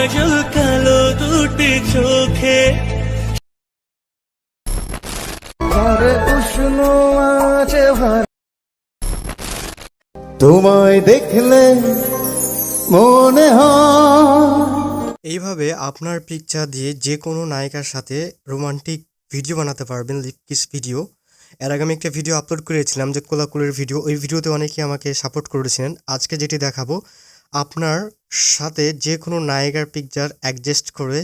কাজল কালো দুটি চোখে। ঘরে উষ্ণ আছে তোমায় দেখলে মনে এইভাবে আপনার পিকচার দিয়ে যে কোনো নায়িকার সাথে রোমান্টিক ভিডিও বানাতে পারবেন লিপকিস ভিডিও। এর আগে আমি একটা ভিডিও আপলোড করেছিলাম যে কোলাকুলের ভিডিও। ওই ভিডিওতে অনেকেই আমাকে সাপোর্ট করেছিলেন। আজকে যেটি দেখাবো আপনার সাথে যে কোনো নায়িকার পিকচার অ্যাডজাস্ট করে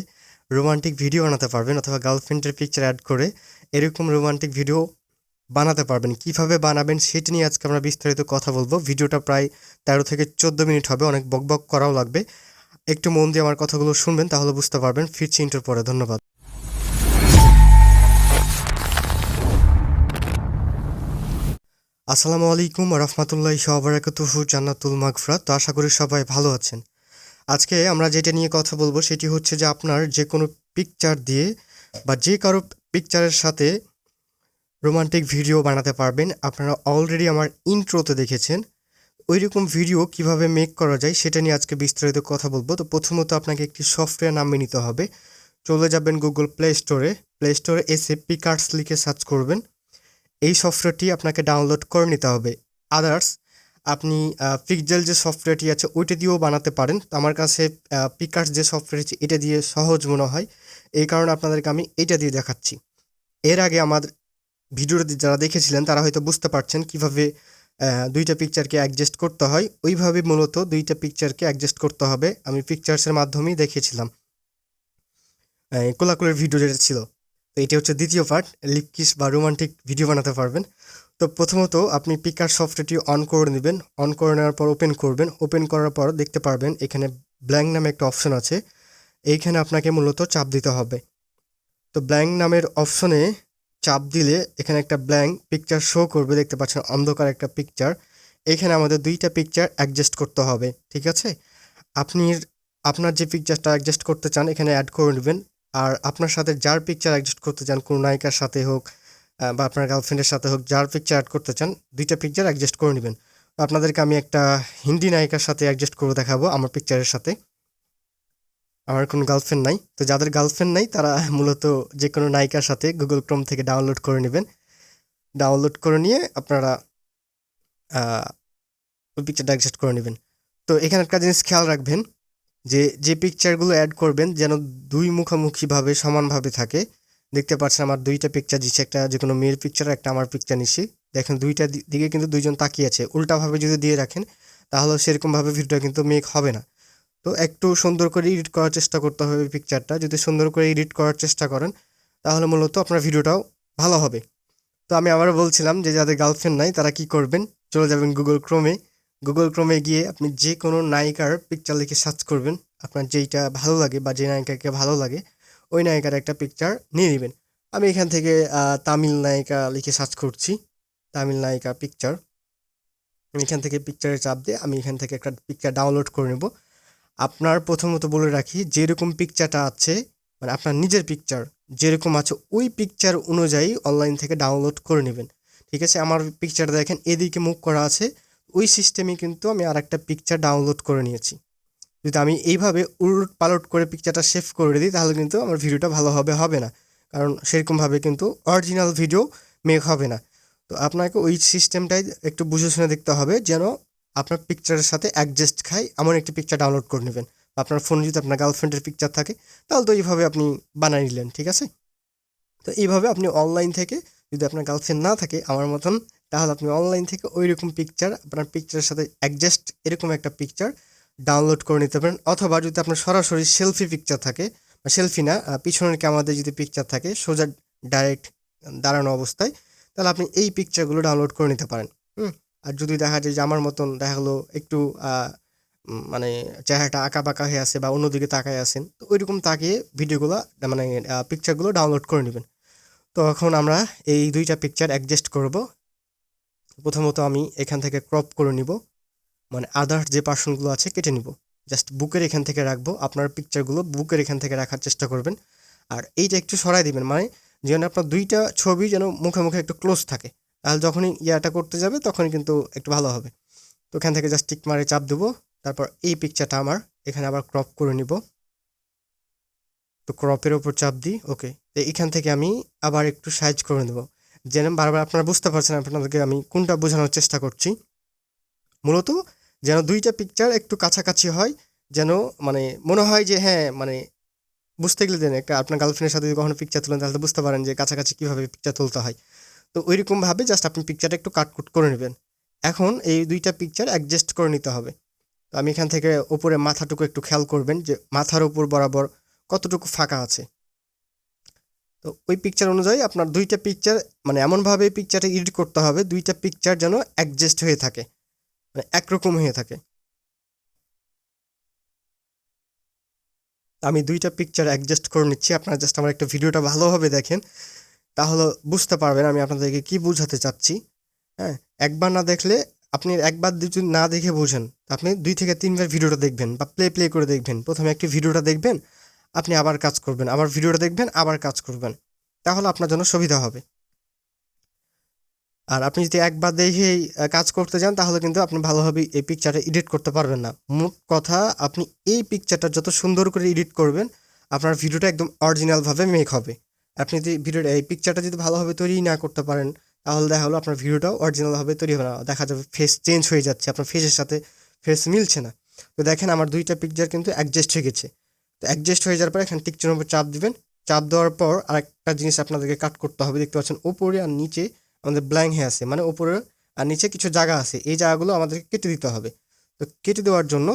রোমান্টিক ভিডিও বানাতে পারবেন অথবা গার্লফ্রেন্ডের পিকচার অ্যাড করে এরকম রোমান্টিক ভিডিও বানাতে পারবেন। কীভাবে বানাবেন সেটি নিয়ে আজকে আমরা বিস্তারিত কথা বলব। ভিডিওটা প্রায় তেরো থেকে চোদ্দ মিনিট হবে, অনেক বকবক করাও লাগবে। একটু মন দিয়ে আমার কথাগুলো শুনবেন, তাহলে বুঝতে পারবেন। ফিরছি ইন্টার পরে, ধন্যবাদ। আসসালামু আলাইকুম রহমতুল্লাহ সবরাকাতুহু জান্নাতুল মাগফরাত। তো আশা করি সবাই ভালো আছেন। আজকে আমরা যেটা নিয়ে কথা বলব সেটি হচ্ছে যে আপনার যে কোনো পিকচার দিয়ে বা যে কারও পিকচারের সাথে রোমান্টিক ভিডিও বানাতে পারবেন। আপনারা অলরেডি আমার ইন্ট্রোতে দেখেছেন। ওই রকম ভিডিও কীভাবে মেক করা যায় সেটা নিয়ে আজকে বিস্তারিত কথা বলব। তো প্রথমত আপনাকে একটি সফটওয়্যার নামিয়ে নিতে হবে। চলে যাবেন গুগল প্লে স্টোরে প্লে স্টোরে এসে পিকার্স লিখে সার্চ করবেন। এই সফটওয়্যারটি আপনাকে ডাউনলোড করে নিতে হবে। আদার্স আপনি পিকজেল যে সফটওয়্যারটি আছে, ওইটা দিয়েও বানাতে পারেন। আমার কাছে পিকার্স যে সফটওয়্যার আছে এটা দিয়ে সহজ মনে হয়। এই কারণে আপনাদেরকে আমি এটা দিয়ে দেখাচ্ছি। এর আগে আমার ভিডিওটা যারা দেখেছিলেন, তারা হয়তো বুঝতে পারছেন কীভাবে দুইটা পিকচারকে অ্যাডজাস্ট করতে হয়। ওইভাবে মূলত দুইটা পিকচারকে অ্যাডজাস্ট করতে হবে। আমি পিকচার্সের মাধ্যমেই দেখেছিলাম। কোলাকুলের ভিডিও যেটা ছিল। তো এটা হচ্ছে দ্বিতীয় পার্ট লিপকিস বা রোমান্টিক ভিডিও বানাতে পারবেন। তো প্রথমত আপনি পিকার সফটওয়্যারটি অন করে নেবেন। অন করে নেওয়ার পর ওপেন করবেন। ওপেন করার পর দেখতে পারবেন এখানে ব্ল্যাঙ্ক নামে একটা অপশন আছে। এইখানে আপনাকে মূলত চাপ দিতে হবে। তো ব্ল্যাঙ্ক নামের অপশনে চাপ দিলে এখানে একটা ব্ল্যাঙ্ক পিকচার শো করবে। দেখতে পাচ্ছেন অন্ধকার একটা পিকচার এখানে আমাদের দুইটা পিকচার অ্যাডজাস্ট করতে হবে। ঠিক আছে? আপনি আপনার যে পিকচারটা অ্যাডজাস্ট করতে চান, এখানে অ্যাড করে নেবেন। আর আপনার সাথে যার পিকচার অ্যাডজাস্ট করতে চান, কোনো নায়িকার সাথে হোক বা আপনার গার্লফ্রেন্ডের সাথে হোক, যার পিকচার অ্যাড করতে চান, দুইটা পিকচার অ্যাডজাস্ট করে নেবেন। আপনাদেরকে আমি একটা হিন্দি নায়িকার সাথে অ্যাডজাস্ট করে দেখাবো আমার পিকচারের সাথে। আমার কোনো গার্লফ্রেন্ড নাই। তো যাদের গার্লফ্রেন্ড নাই, তারা মূলত যে কোনো নায়িকার সাথে গুগল ক্রোম থেকে ডাউনলোড করে নেবেন। ডাউনলোড করে নিয়ে আপনারা ওই পিকচারটা অ্যাডজাস্ট করে নেবেন। তো এখানে একটা জিনিস খেয়াল রাখবেন যে যে পিকচারগুলো অ্যাড করবেন যেন দুই মুখোমুখিভাবে সমানভাবে থাকে। দেখতে পাচ্ছেন আমার দুইটা পিকচার দিচ্ছে একটা যে কোনো মেয়ের পিকচার একটা আমার পিকচার নিচ্ছি দেখেন দুইটা দিকে কিন্তু দুইজন তাকিয়ে আছে। উল্টাভাবে যদি দিয়ে রাখেন, তাহলে সেরকমভাবে ভিডিওটা কিন্তু মেক হবে না। তো একটু সুন্দর করে এডিট করার চেষ্টা করতে হবে পিকচারটা যদি সুন্দর করে এডিট করার চেষ্টা করেন, তাহলে মূলত আপনার ভিডিওটাও ভালো হবে। তো আমি আবার বলছিলাম যে, যাদের গার্লফ্রেন্ড নাই, তারা কি করবেন? চলে যাবেন গুগল ক্রোমে গুগল ক্রোমে গিয়ে আপনি যে কোনো নায়িকার পিকচার লিখে সার্চ করবেন। আপনার যেইটা ভালো লাগে বা যে নায়িকাকে ভালো লাগে, ওই নায়িকার একটা পিকচার নিয়ে নেবেন। আমি এখান থেকে তামিল নায়িকা লিখে সার্চ করছি, তামিল নায়িকা পিকচার এখান থেকে পিকচারে চাপ দিয়ে আমি এখান থেকে একটা পিকচার ডাউনলোড করে নেব। আপনার প্রথমত বলে রাখি, যেরকম পিকচারটা আছে মানে আপনার নিজের পিকচার যেরকম আছে ওই পিকচার অনুযায়ী অনলাইন থেকে ডাউনলোড করে নেবেন। ঠিক আছে? আমার পিকচার দেখেন, এদিকে মুখ করা আছে। ওই সিস্টেমে কিন্তু আমি আর একটা পিকচার ডাউনলোড করে নিয়েছি। যদি আমি এইভাবে উলট পালট করে পিকচারটা সেভ করে দিই, তাহলে কিন্তু আমার ভিডিওটা ভালোভাবে হবে না। কারণ সেরকমভাবে কিন্তু অরিজিনাল ভিডিও মেক হবে না। তো আপনাকে ওই সিস্টেমটাই একটু বুঝে শুনে দেখতে হবে যেন আপনার পিকচারের সাথে অ্যাডজাস্ট খায় এমন একটি পিকচার ডাউনলোড করে নেবেন। আপনার ফোনে যদি আপনার গার্লফ্রেন্ডের পিকচার থাকে, তাহলে তো এইভাবে আপনি বানিয়ে নিলেন, ঠিক আছে? তো এইভাবে আপনি অনলাইন থেকে যদি আপনার গার্লফ্রেন্ড না থাকে, আমার মতন তাহলে আপনি অনলাইন থেকে ওই রকম পিকচার আপনার পিকচারের সাথে অ্যাডজাস্ট এরকম একটা পিকচার ডাউনলোড করে নিতে পারেন। অথবা যদি আপনার সরাসরি সেলফি পিকচার থাকে, বা সেলফি না পিছনের ক্যামেরাতে যদি পিকচার থাকে, সোজা ডাইরেক্ট দাঁড়ানো অবস্থায়, তাহলে আপনি এই পিকচারগুলো ডাউনলোড করে নিতে পারেন। হুম? আর যদি দেখা যায় যে আমার মতন দেখা গেলো একটু মানে চেহারাটা আঁকা বাঁকা হয়ে আছে বা অন্যদিকে তাকায় আছেন, তো ওইরকম তাকিয়ে ভিডিওগুলো মানে পিকচারগুলো ডাউনলোড করে নেবেন। তো এখন আমরা এই দুইটা পিকচার অ্যাডজাস্ট করব। প্রথমত আমি এখান থেকে ক্রপ করে নিব। মানে আদার্স যে পার্সনগুলো আছে কেটে নিব। জাস্ট বুকের এখান থেকে রাখব। আপনার পিকচারগুলো বুকের এখান থেকে রাখার চেষ্টা করবেন। আর এইটা একটু সরাই দিবেন। মানে যেন আপনার দুইটা ছবি যেন মুখে মুখে একটু ক্লোজ থাকে। তাহলে যখনই ইয়াটা করতে যাবে তখনই কিন্তু একটু ভালো হবে। তো এখান থেকে জাস্ট টিক মারে চাপ দেবো। তারপর এই পিকচারটা আমার। এখানে আবার ক্রপ করে নিব। তো ক্রপের ওপর চাপ দিই। ওকে তো এখান থেকে আমি আবার একটু সাইজ করে দেবো যেন বারবার আপনারা বুঝতে পারছেন আপনাদেরকে আমি কোনটা বোঝানোর চেষ্টা করছি। মূলত যেন দুইটা পিকচার একটু কাছাকাছি হয়, যেন মানে মনে হয় যে হ্যাঁ মানে বুঝতে গেলে দেন একটা আপনার গার্লফ্রেন্ডের সাথে যদি কখনো পিকচার তুলেন তাহলে তো বুঝতে পারেন যে কাছাকাছি কীভাবে পিকচার তুলতে হয়। তো ওইরকমভাবে জাস্ট আপনি পিকচারটা একটু কাটকুট করে নেবেন। এখন এই দুইটা পিকচার অ্যাডজাস্ট করে নিতে হবে। তো আমি এখান থেকে ওপরে মাথাটুকু একটু খেয়াল করবেন যে মাথার উপর বরাবর কতটুকু ফাঁকা আছে। তো ওই পিকচার অনুযায়ী আপনার দুইটা পিকচার মানে এমনভাবে পিকচারটা এডিট করতে হবে, দুইটা পিকচার যেন অ্যাডজাস্ট হয়ে থাকে মানে একরকম হয়ে থাকে। আমি দুইটা পিকচার অ্যাডজাস্ট করে নিচ্ছি, আপনারা জাস্ট আমার একটা ভিডিওটা ভালোভাবে দেখেন, তাহলে বুঝতে পারবেন আমি আপনাদেরকে কি বোঝাতে চাচ্ছি। হ্যাঁ একবার না দেখলে আপনি একবার যদি না দেখে বোঝেন। আপনি দুই থেকে তিনবার ভিডিওটা দেখবেন বা প্লে প্লে করে দেখবেন। প্রথমে একটি ভিডিওটা দেখবেন আপনি আবার কাজ করবেন, আবার ভিডিওটা দেখবেন, আবার কাজ করবেন। তাহলে আপনার জন্য সুবিধা হবে। আর আপনি যদি একবার দেখেই কাজ করতে যান, তাহলে কিন্তু আপনি ভালোভাবে এই পিকচারটা এডিট করতে পারবেন না। মোট কথা, আপনি এই পিকচারটা যত সুন্দর করে এডিট করবেন, আপনার ভিডিওটা একদম অরিজিনালভাবে মেক হবে। আপনি যদি ভিডিওটা, এই পিকচারটা যদি ভালোভাবে তৈরি না করতে পারেন, তাহলে দেখা হলো আপনার ভিডিওটাও অরিজিনালভাবে তৈরি হবে না। দেখা যাবে ফেস চেঞ্জ হয়ে যাচ্ছে, আপনার ফেসের সাথে ফেস মিলছে না। তো দেখেন, আমার দুইটা পিকচার কিন্তু অ্যাডজাস্ট হয়ে গেছে। তো অ্যাডজাস্ট হয়ে যাওয়ার পর এখানে টিকচিনের উপর চাপ দিবেন। চাপ দেওয়ার পর আরেকটা জিনিস আপনাদেরকে কাট করতে হবে। দেখতে পাচ্ছেন ওপরে আর নিচে আমাদের ব্ল্যাঙ্ক হয়ে আছে। মানে ওপরে আর নিচে কিছু জায়গা আছে। এই জায়গাগুলো আমাদেরকে কেটে দিতে হবে। তো কেটে দেওয়ার জন্য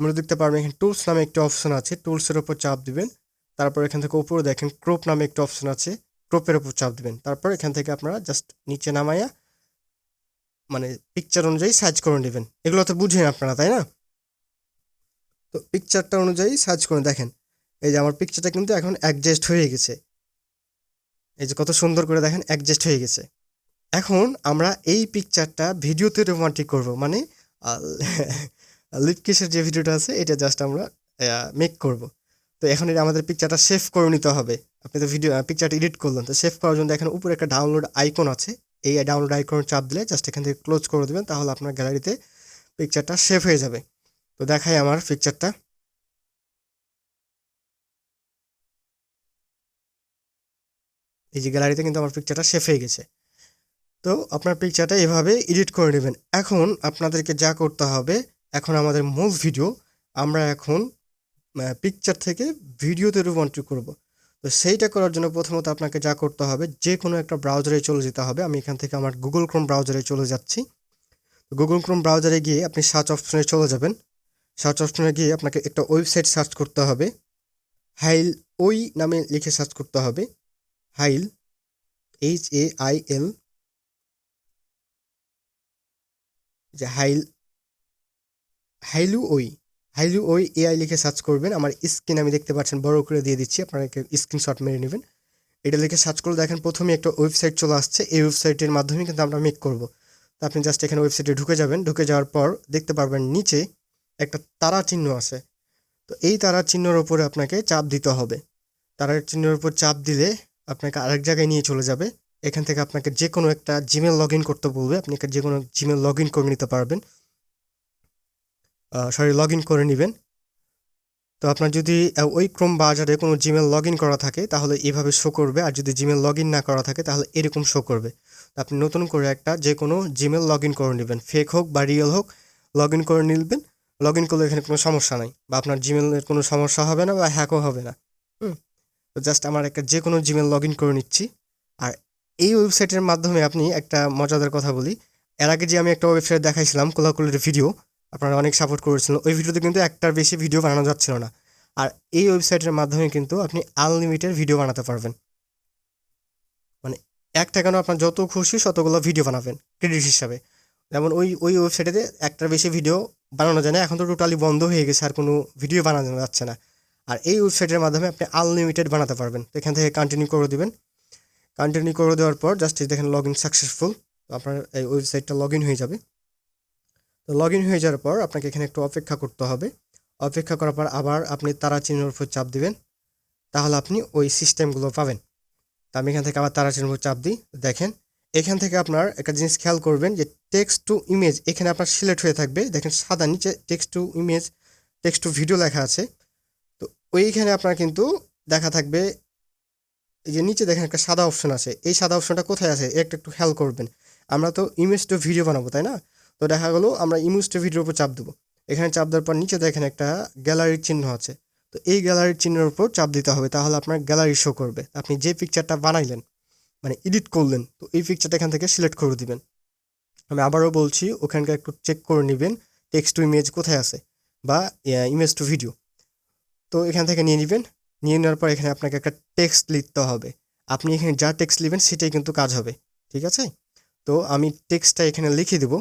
আমরা দেখতে পারবেন এখানে টুলস নামে একটি অপশন আছে। টুলসের উপর চাপ দিবেন। তারপর এখান থেকে উপরে দেখেন ক্রোপ নামে একটা অপশন আছে। ক্রোপের উপর চাপ দিবেন। তারপর এখান থেকে আপনারা জাস্ট নিচে নামাইয়া মানে পিকচার অনুযায়ী সাইজ করে নেবেন। এগুলো তো বুঝেন আপনারা, তাই না? তো পিকচারটা অনুযায়ী সার্চ করে দেখেন। এই যে আমার পিকচারটা কিন্তু এখন অ্যাডজাস্ট হয়ে গেছে। এই যে কত সুন্দর করে দেখেন অ্যাডজাস্ট হয়ে গেছে। এখন আমরা এই পিকচারটা ভিডিওতে রোমান্টিক করব মানে লিপকিসের যে ভিডিওটা আছে, এটা জাস্ট আমরা মেক করব। তো এখন এটা আমাদের পিকচারটা সেভ করে নিতে হবে। আপনি তো ভিডিও পিকচারটা এডিট করলেন, তো সেভ করার জন্য এখানে উপরে একটা ডাউনলোড আইকন আছে। এই ডাউনলোড আইকন চাপ দিলে জাস্ট এখান থেকে ক্লোজ করে দেবেন, তাহলে আপনার গ্যালারিতে পিকচারটা সেভ হয়ে যাবে। তো দেখাই আমার পিকচারটা এই যে গ্যালারিতে কিন্তু আমার পিকচারটা সেভ হয়ে গেছে। তো আপনার পিকচারটা এভাবে এডিট করে নেবেন। এখন আপনাদেরকে যা করতে হবে, এখন আমাদের মূল ভিডিও আমরা এখন পিকচার থেকে ভিডিওতে রূপান্তর করব। তো সেইটা করার জন্য প্রথমত আপনাকে যা করতে হবে যে কোনো একটা ব্রাউজারে চলে যেতে হবে। আমি এখান থেকে আমার গুগল ক্রোম ব্রাউজারে চলে যাচ্ছি। গুগল ক্রোম ব্রাউজারে গিয়ে আপনি সার্চ অপশনে চলে যাবেন। সার্চ অপশনে গিয়ে আপনাকে একটা ওয়েবসাইট সার্চ করতে হবে। হাইল ওই নামে লিখে সার্চ করতে হবে। Hail H A I L যে হাইল হাইলু ওই হাইলু ওই এআই লিখে সার্চ করবেন। আমার স্ক্রিন আমি দেখতে পাচ্ছেন, বড় করে দিয়ে দিচ্ছি, আপনারা স্ক্রিনশট মেরে নেবেন। এটা লিখে সার্চ করলে দেখেন প্রথমে একটা ওয়েবসাইট চলে আসছে। এই ওয়েবসাইটের মাধ্যমে কিন্তু আমরা মেক করব। তো আপনি জাস্ট এখানে ওয়েবসাইটে ঢুকে যাবেন। ঢুকে যাওয়ার পর দেখতে পারবেন নিচে একটা তারা চিহ্ন আছে। তো এই তারা চিহ্নের উপরে আপনাকে চাপ দিতে হবে। তারার চিহ্নের উপর চাপ দিলে আপনাকে আরেক জায়গায় নিয়ে চলে যাবে। এখান থেকে আপনাকে যে কোনো একটা জিমেল লগ ইন করতে বলবে। আপনি যে কোনো জিমেল লগ ইন করে নিতে পারবেন। সরি লগ ইন করে নেবেন। তো আপনার যদি ওই ক্রোম বাজারে কোনো জিমেল লগ ইন করা থাকে, তাহলে এভাবে শো করবে। আর যদি জিমেল লগ ইন না করা থাকে, তাহলে এরকম শো করবে। আপনি নতুন করে একটা যে কোনো জিমেল লগ ইন করে নেবেন। ফেক হোক বা রিয়েল হোক লগ ইন করে নিলবেন লগ ইন করলে এখানে কোনো সমস্যা নাই বা আপনার জিমেলের কোনো সমস্যা হবে না বা হ্যাকও হবে না। হুম, তো জাস্ট আমার একটা যে কোনো জিমেল লগ ইন করে নিচ্ছি। আর এই ওয়েবসাইটের মাধ্যমে আপনি একটা মজাদার কথা বলি। এর আগে যে আমি একটা ওয়েবসাইট দেখাইছিলাম, কোলাকুলের ভিডিও আপনারা অনেক সাপোর্ট করেছিলেন। ওই ভিডিওতে কিন্তু একটার বেশি ভিডিও বানানো যাচ্ছিল না। আর এই ওয়েবসাইটের মাধ্যমে কিন্তু আপনি আনলিমিটেড ভিডিও বানাতে পারবেন। মানে একটা কেন আপনার যত খুশি ততগুলো ভিডিও বানাবেন ক্রেডিট হিসাবে। যেমন ওই ওই ওয়েবসাইটে একটার বেশি ভিডিও বানানো যায় না। এখন তো টোটালি বন্ধ হয়ে গেছে, আর কোনো ভিডিও বানানো যাচ্ছে না। আর এই ওয়েবসাইটের মাধ্যমে আপনি আনলিমিটেড বানাতে পারবেন। তো এখান থেকে কন্টিনিউ করে দেবেন। কন্টিনিউ করে দেওয়ার পর জাস্ট দেখেন লগ ইন সাকসেসফুল তো আপনার এই ওয়েবসাইটটা লগ ইন হয়ে যাবে। তো লগ ইন হয়ে যাওয়ার পর আপনাকে এখানে একটু অপেক্ষা করতে হবে। অপেক্ষা করার পর আবার আপনি তারা চিহ্নের উপর চাপ দিবেন। তাহলে আপনি ওই সিস্টেমগুলো পাবেন। তো আমি এখান থেকে আবার তারা চিহ্নের উপর চাপ দিই। দেখেন এখান থেকে আপনার একটা জিনিস খেয়াল করবেন যে টেক্সট টু ইমেজ এখানে আপনার সিলেক্ট হয়ে থাকবে। দেখেন সাদা নিচে text to image text to video লেখা আছে। তো ওইখানে আপনার কিন্তু দেখা থাকবে, এই যে নিচে দেখেন একটা সাদা অপশন আছে। এই সাদা অপশনটা কোথায় আছে? একটা একটু খেয়াল করবেন। আমরা তো ইমেজ টু ভিডিও বানাবো, তাই না? তো দেখা গেলো আমরা ইমেজ টু ভিডিওর উপর চাপ দেবো। এখানে চাপ দেওয়ার পর নিচে দেখেন একটা গ্যালারির চিহ্ন আছে। তো এই গ্যালারির চিহ্নের উপর চাপ দিতে হবে, তাহলে আপনার গ্যালারি শো করবে। আপনি যে পিকচারটা বানাইলেন মানে এডিট করলেন, তো এই পিকচারটা এখান থেকে সিলেক্ট করে দিবেন। আমি আবারও বলছি, ওখানকার একটু চেক করে নেবেন টেক্সট টু ইমেজ কোথায় আছে বা ইমেজ টু ভিডিও তো এখান থেকে নিয়ে নেবেন, নিয়ে নেওয়ার পর এখানে আপনাকে একটা টেক্সট লিখতে হবে। আপনি এখানে যা টেক্সট লিখবেন, সেটাই কিন্তু কাজ হবে, ঠিক আছে? তো আমি টেক্সটটা এখানে লিখে দেবো।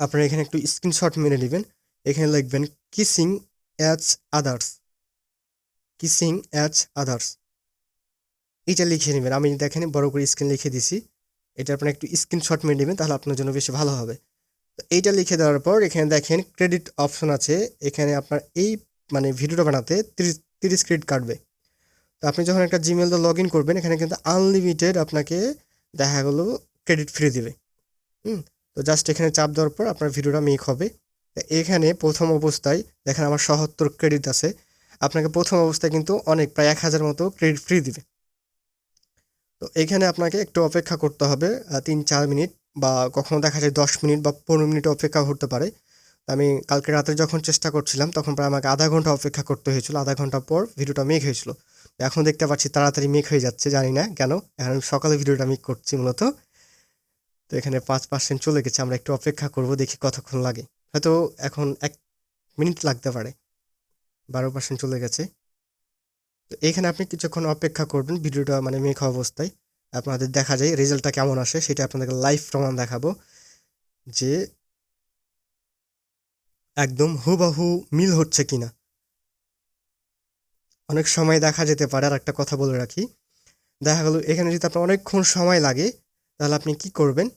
আপনারা এখানে একটু স্ক্রিনশট মেরে নেবেন। এখানে লিখবেন kissing as others kissing as others এটা লিখে নেবেন। আমি দেখেন বড় করে স্ক্রিন লিখে দিছি। এটা আপনার একটু স্ক্রিনশট মেরে নেবেন, তাহলে আপনার জন্য বেশি ভালো হবে। তো এইটা লিখে দেওয়ার পর এখানে দেখেন ক্রেডিট অপশন আছে। এখানে আপনার এই মানে ভিডিওটা বানাতে তিরিশ তিরিশ ক্রেডিট কাটবে। তো আপনি যখন একটা জিমেল দিয়ে লগ ইন করবেন, এখানে কিন্তু আনলিমিটেড আপনাকে দেখা গেলো ক্রেডিট ফ্রি দেবে। হুম? তো জাস্ট এখানে চাপ দেওয়ার পর আপনার ভিডিওটা মেক হবে। এখানে প্রথম অবস্থায় দেখেন আমার সহত্তর ক্রেডিট আছে। আপনাকে প্রথম অবস্থায় কিন্তু অনেক, প্রায় এক হাজার মতো ক্রেডিট ফ্রি দিবে। তো এখানে আপনাকে একটু অপেক্ষা করতে হবে তিন চার মিনিট বা কখনো দেখা যায় দশ মিনিট বা পনেরো মিনিট অপেক্ষা করতে পারে। আমি কালকে রাতে যখন চেষ্টা করছিলাম, তখন প্রায় আমাকে আধা ঘণ্টা অপেক্ষা করতে হয়েছিল, আধা ঘণ্টা পর ভিডিওটা মেক হয়েছিল। এখন দেখতে পাচ্ছি তাড়াতাড়ি মেক হয়ে যাচ্ছে, জানি না কেন। এখন আমি সকালে ভিডিওটা মেক করছি মূলত। তো এখানে পাঁচ পার্সেন্ট চলে গেছে, আমরা একটু অপেক্ষা করব, দেখি কতক্ষণ লাগে। হয়তো এখন এক মিনিট লাগতে পারে, বারো পার্সেন্ট চলে গেছে। তো এখানে আপনি কিছুক্ষণ অপেক্ষা করবেন ভিডিওটা মানে মেক অবস্থায়। আপনাদের দেখা যায় রেজাল্টটা কেমন আসে সেটা আপনাদেরকে লাইভ প্রমাণ দেখাবো যে একদম হুবাহু মিল হচ্ছে কিনা। অনেক সময় দেখা যেতে পারে, আর একটা কথা বলে রাখি, দেখা গেল এখানে যদি আপনার অনেকক্ষণ সময় লাগে, তাহলে আপনি কি করবেন?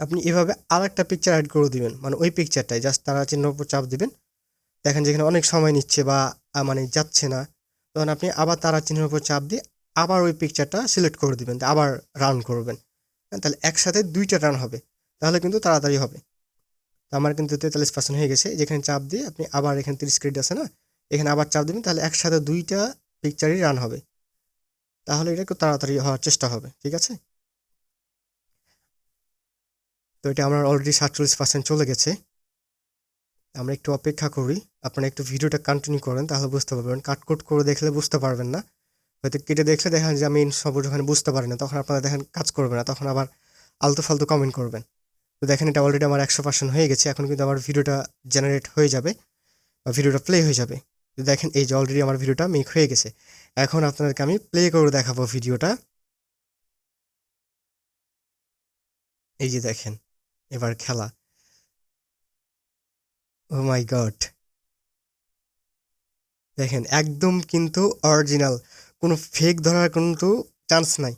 আপনি এভাবে আর একটা পিকচার অ্যাড করে দিবেন মানে ওই পিকচারটাই জাস্ট তারা চিহ্ন উপর চাপ দিবেন। দেখেন যেখানে অনেক সময় নিচ্ছে বা মানে যাচ্ছে না। তখন আপনি আবার তারা চিহ্নের উপর চাপ দিয়ে আবার ওই পিকচারটা সিলেক্ট করে দিবেন আবার রান করবেন। হ্যাঁ, তাহলে একসাথে দুইটা রান হবে তাহলে কিন্তু তাড়াতাড়ি হবে। তো আমার কিন্তু তেতাল্লিশ পার্সেন্ট হয়ে গেছে যেখানে চাপ দিয়ে আপনি আবার এখানে তিরিশ ক্রেডিট আছে না এখানে আবার চাপ দেবেন তাহলে একসাথে দুইটা পিকচারই রান হবে। তাহলে এটা একটু তাড়াতাড়ি হওয়ার চেষ্টা হবে ঠিক আছে? তো এটা আমার অলরেডি সাতচল্লিশ পার্সেন্ট চলে গেছে। আমরা একটু অপেক্ষা করি, আপনারা একটু ভিডিওটা কন্টিনিউ করেন, তাহলে বুঝতে পারবেন। কাটকুট করে দেখলে বুঝতে পারবেন না। হয়তো কেটে দেখলে দেখেন যে আমি সব ওখানে বুঝতে পারি না, তখন আপনারা দেখেন কাজ করবে না, তখন আবার আলতু ফালতু কমেন্ট করবেন। তো দেখেন এটা অলরেডি আমার একশো পার্সেন্ট হয়ে গেছে, এখন কিন্তু আমার ভিডিওটা জেনারেট হয়ে যাবে বা ভিডিওটা প্লে হয়ে যাবে। তো দেখেন এই যে অলরেডি আমার ভিডিওটা মেক হয়ে গেছে। এখন আপনাদেরকে আমি প্লে করে দেখাবো ভিডিওটা। এই যে দেখেন, এবার খেলা। ও মাই গড দেখেন, একদম কিন্তু অরিজিনাল কোনো ফেক ধরার কিন্তু চান্স নাই।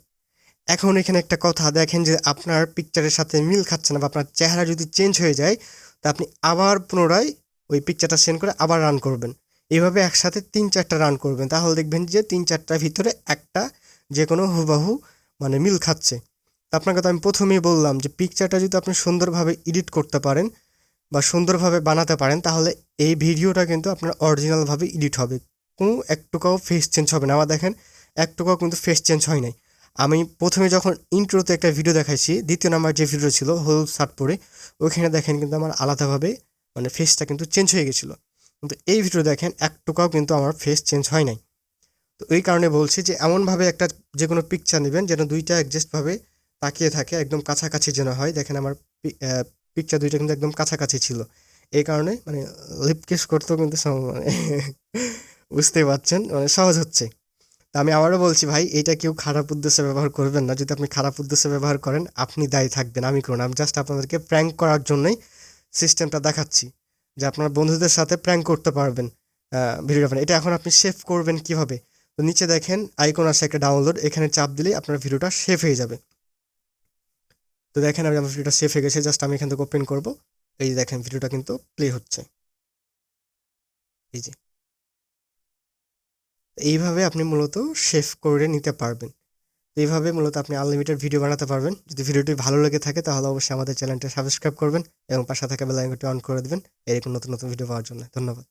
এখন এখানে একটা কথা, দেখেন যে আপনার পিকচারের সাথে মিল খাচ্ছে না বা আপনার চেহারা যদি চেঞ্জ হয়ে যায়, তা আপনি আবার পুনরায় ওই পিকচারটা সেন্ড করে আবার রান করবেন। এইভাবে একসাথে তিন চারটা রান করবেন। তাহলে দেখবেন যে তিন চারটার ভিতরে একটা যে কোনো হুবাহু মানে মিল খাচ্ছে। তা আপনাকে তো আমি প্রথমেই বললাম যে পিকচারটা যদি আপনি সুন্দরভাবে এডিট করতে পারেন বা সুন্দরভাবে বানাতে পারেন, তাহলে এই ভিডিওটা কিন্তু আপনার অরিজিনালভাবে এডিট হবে। কোনো একটুকাও ফেস চেঞ্জ হবে না। আমার দেখেন, একটুকাও কিন্তু ফেস চেঞ্জ হয় নাই। আমি প্রথমে যখন ইন্ট্রোতে একটা ভিডিও দেখাইছি, দ্বিতীয় নাম্বার যে ভিডিও ছিল, হলুদ শার্ট পরে, ওইখানে দেখেন কিন্তু আমার আলাদাভাবে মানে ফেসটা কিন্তু চেঞ্জ হয়ে গেছিল। কিন্তু এই ভিডিও দেখেন, একটুকাও কিন্তু আমার ফেস চেঞ্জ হয় নাই। তো এই কারণে বলছি যে, এমনভাবে একটা যে কোনো পিকচার নেবেন যেন দুইটা অ্যাডজাস্টভাবে তাকিয়ে থাকে, একদম কাছাকাছি যেন হয়। দেখেন আমার পিকচার দুইটা কিন্তু একদম কাছাকাছি ছিল। এই কারণে মানে লিপ কিস করতেও কিন্তু মানে বুঝতেই পারছেন মানে সহজ হচ্ছে। তা আমি আবারও বলছি ভাই, এটা কেউ খারাপ উদ্দেশ্যে ব্যবহার করবেন না। যদি আপনি খারাপ উদ্দেশ্যে ব্যবহার করেন, আপনি দায়ী থাকবেন। আমি করুন, আমি জাস্ট আপনাদেরকে প্র্যাঙ্ক করার জন্যই সিস্টেমটা দেখাচ্ছি যে আপনার বন্ধুদের সাথে প্র্যাঙ্ক করতে পারবেন ভিডিও এটা এখন আপনি সেভ করবেন কীভাবে? তো নিচে দেখেন আইকন আছে একটা ডাউনলোড এখানে চাপ দিলেই আপনার ভিডিওটা সেভ হয়ে যাবে। তো দেখেন আমি আমার ভিডিওটা সেভ হয়ে গেছে জাস্ট আমি এখান থেকে ওপেন করব। এই যে দেখেন, ভিডিওটা কিন্তু প্লে হচ্ছে। এই যে। এইভাবে আপনি মূলত সেভ করে নিতে পারবেন। এইভাবে মূলত আপনি আনলিমিটেড ভিডিও বানাতে পারবেন। যদি ভিডিওটি ভালো লেগে থাকে, তাহলে অবশ্যই আমাদের চ্যানেলটা সাবস্ক্রাইব করবেন এবং পাশে থাকা বেল অন করে দেবেন। এরকম নতুন নতুন ভিডিও পাওয়ার জন্য। ধন্যবাদ।